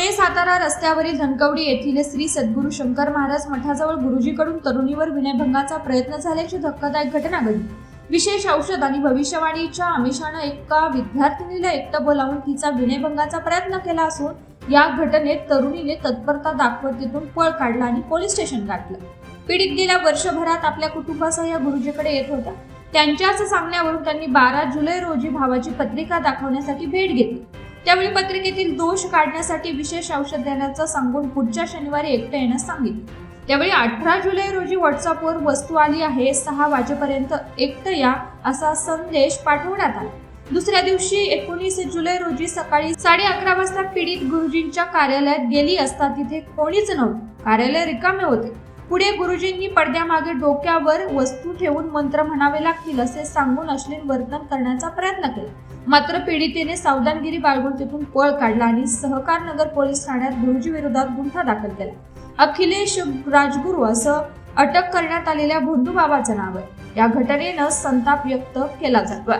पुणे सातारा रस्त्यावरील धनकवडी येथील श्री सद्गुरू शंकर महाराज मठाजवळ गुरुजीकडून तरुणीवर विनयभंगाचा प्रयत्न झाल्याची धक्कादायक घटना घडली. विशेष औषध आणि भविष्यवाणीच्या आमिषानं एका विद्यार्थिनीला एकटं बोलावून तिचा विनयभंगाचा प्रयत्न केला असून या घटनेत तरुणीने तत्परता दाखवत तिथून पळ काढला आणि पोलीस स्टेशन गाठलं. पीडित गेल्या वर्षभरात आपल्या कुटुंबासह या गुरुजीकडे येत होता. त्यांच्याच सांगण्यावरून त्यांनी बारा जुलै रोजी भावाची पत्रिका दाखवण्यासाठी भेट घेतली. त्यावेळी पत्रिकेतील दोष काढण्यासाठी विशेष औषध देण्याचं सांगून पुढच्या शनिवारी एकटं येण्यास सांगितलं. त्यावेळी अठरा जुलै रोजी व्हॉट्सअपवर वस्तू आली आहे सहा वाजेपर्यंत एकटं या असा संदेश पाठवण्यात आला. दुसऱ्या दिवशी एकोणीस जुलै रोजी सकाळी साडे अकरा वाजता पीडित गुरुजींच्या कार्यालयात गेली असता तिथे कोणीच नव्हते. कार्यालय रिकामे होते. पुढे गुरुजींनी पडद्यामागे डोक्यावर वस्तू ठेवून मंत्र म्हणावे लागतील असे सांगून अश्लील वर्तन करण्याचा प्रयत्न केला. मात्र पीडितेने सावधानगिरी बाळगून तिथून पळ काढला आणि सहकार नगर पोलीस ठाण्यात गुरुजी विरोधात गुन्हा दाखल केला. अखिलेश राजगुरू असं अटक करण्यात आलेल्या भोंदू बाबाचं नाव आहे. या घटनेनं संताप व्यक्त केला जातोय.